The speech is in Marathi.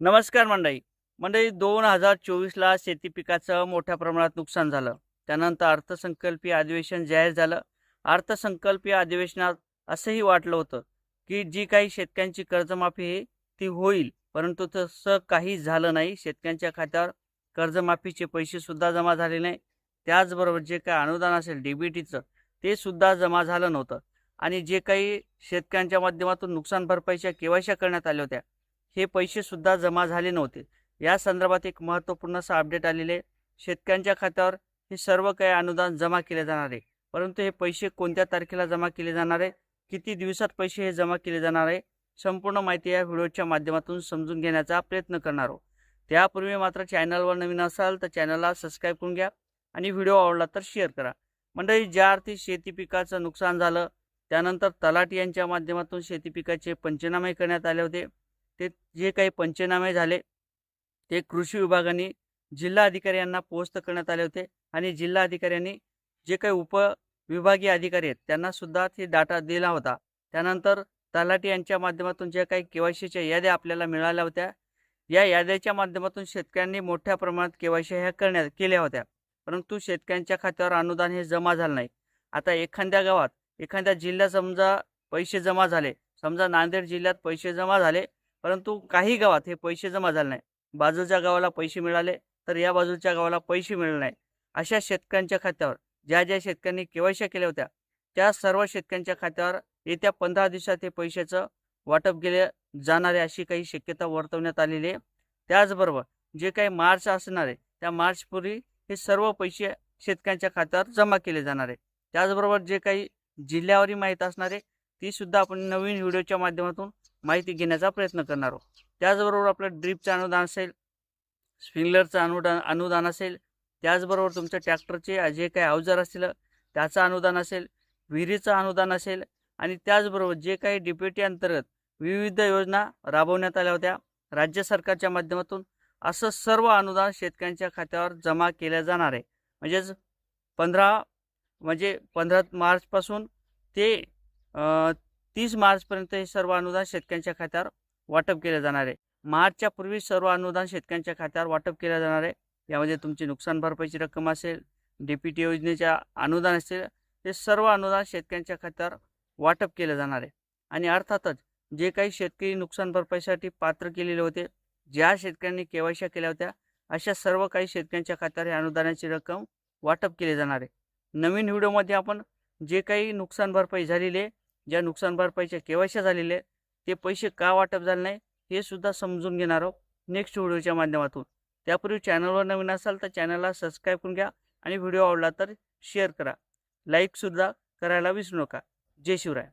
नमस्कार मंडळी. मंडळी दोन हजार चोवीसला शेती पिकाचं मोठ्या प्रमाणात नुकसान झालं. त्यानंतर अर्थसंकल्पीय अधिवेशन जाहीर झालं. अर्थसंकल्पीय अधिवेशनात असंही वाटलं होतं की जी काही शेतकऱ्यांची कर्जमाफी आहे ती होईल. परंतु तसं काही झालं नाही. शेतकऱ्यांच्या खात्यावर कर्जमाफीचे पैसेसुद्धा जमा झाले नाही. त्याचबरोबर जे काही अनुदान असेल डी बी टीचं ते सुद्धा जमा झालं नव्हतं. आणि जे काही शेतकऱ्यांच्या माध्यमातून नुकसान भरपाईच्या केवायशा करण्यात आल्या होत्या हे पैसे सुद्धा जमा झाले नव्हते. या संदर्भात एक महत्त्वपूर्ण असं अपडेट आलेले आहे. शेतकऱ्यांच्या खात्यावर हे सर्व काही अनुदान जमा केले जाणार आहे. परंतु हे पैसे कोणत्या तारखेला जमा केले जाणार आहे? किती दिवसात पैसे हे जमा केले जाणार आहे? संपूर्ण माहिती या व्हिडिओच्या माध्यमातून समजून घेण्याचा प्रयत्न करणार आहोत. त्यापूर्वी मात्र चॅनलवर नवीन असाल तर चॅनलला सबस्क्राईब करून घ्या आणि व्हिडिओ आवडला तर शेअर करा. मंडळी ज्या अर्थी शेती पिकाचं नुकसान झालं त्यानंतर तलाठी यांच्या माध्यमातून शेती पिकाचे पंचनामे करण्यात आले होते. ते जे काही पंचनामे झाले ते कृषी विभागाने जिल्हा अधिकारी यांना पोस्ट करण्यात आले होते आणि जिल्हा अधिकाऱ्यांनी जे काही उप विभागीय अधिकारी आहेत त्यांना सुद्धा ते डाटा दिला होता. त्यानंतर तलाठी यांच्या माध्यमातून ज्या काही केवायसीच्या याद्या आपल्याला मिळाल्या होत्या या याद्याच्या माध्यमातून शेतकऱ्यांनी मोठ्या प्रमाणात केवायसी ह्या करण्यात केल्या होत्या. परंतु शेतकऱ्यांच्या खात्यावर अनुदान हे जमा झालं नाही. आता एखाद्या गावात एखाद्या जिल्ह्यात समजा पैसे जमा झाले समजा नांदेड जिल्ह्यात पैसे जमा झाले परंतु काही गावात हे पैसे जमा झाले नाही. बाजूच्या गावाला पैसे मिळाले तर या बाजूच्या गावाला पैसे मिळाले नाही. अशा शेतकऱ्यांच्या खात्यावर ज्या ज्या शेतकऱ्यांनी केवायशा केल्या होत्या त्या सर्व शेतकऱ्यांच्या खात्यावर येत्या पंधरा दिवसात हे पैशाचं वाटप केले जाणारे अशी काही शक्यता वर्तवण्यात आलेली आहे. त्याचबरोबर जे काही मार्च असणार आहे त्या मार्चपूर्वी हे सर्व पैसे शेतकऱ्यांच्या खात्यावर जमा केले जाणार आहे. त्याचबरोबर जे काही जिल्ह्यावरही माहीत असणार आहे ती सुद्धा आपण नवीन व्हिडिओच्या माध्यमातून माहिती घेण्याचा प्रयत्न करणार आहोत. त्याचबरोबर आपलं ड्रीपचं अनुदान असेल स्प्रिंगलरचं अनुदान अनुदान असेल त्याचबरोबर तुमच्या ट्रॅक्टरचे जे काही अवजार असतील त्याचं अनुदान असेल विहिरीचं अनुदान असेल आणि त्याचबरोबर जे काही डीपीटी अंतर्गत विविध योजना राबवण्यात आल्या होत्या राज्य सरकारच्या माध्यमातून असं सर्व अनुदान शेतकऱ्यांच्या खात्यावर जमा केलं जाणार आहे. म्हणजेच पंधरा म्हणजे पंधरा मार्चपासून ते तीस मार्चपर्यंत हे सर्व अनुदान शेतकऱ्यांच्या खात्यावर वाटप केले जाणार आहे. मार्चच्या पूर्वी सर्व अनुदान शेतकऱ्यांच्या खात्यावर वाटप केले जाणार आहे. यामध्ये तुमची नुकसान भरपाईची रक्कम असेल डी पी टी योजनेच्या अनुदान असेल ते सर्व अनुदान शेतकऱ्यांच्या खात्यावर वाटप केलं जाणार आहे. आणि अर्थातच जे काही शेतकरी नुकसान भरपाईसाठी पात्र केलेले होते ज्या शेतकऱ्यांनी केवायशा केल्या होत्या अशा सर्व काही शेतकऱ्यांच्या खात्यावर हे अनुदानाची रक्कम वाटप केली जाणार आहे. नवीन व्हिडिओमध्ये आपण जे काही नुकसान भरपाई झालेली आहे ज्या नुकसान भरपाईच्या केवायच्या झालेल्या ते पैसे का वाटप झाले नाही हे सुद्धा समजून घेणार आहोत नेक्स्ट व्हिडिओच्या माध्यमातून. त्यापूर्वी चॅनलवर नवीन असाल तर चॅनलला सबस्क्राईब करून घ्या आणि व्हिडिओ आवडला तर शेअर करा. लाईकसुद्धा करायला विसरू नका. जय शिवराय.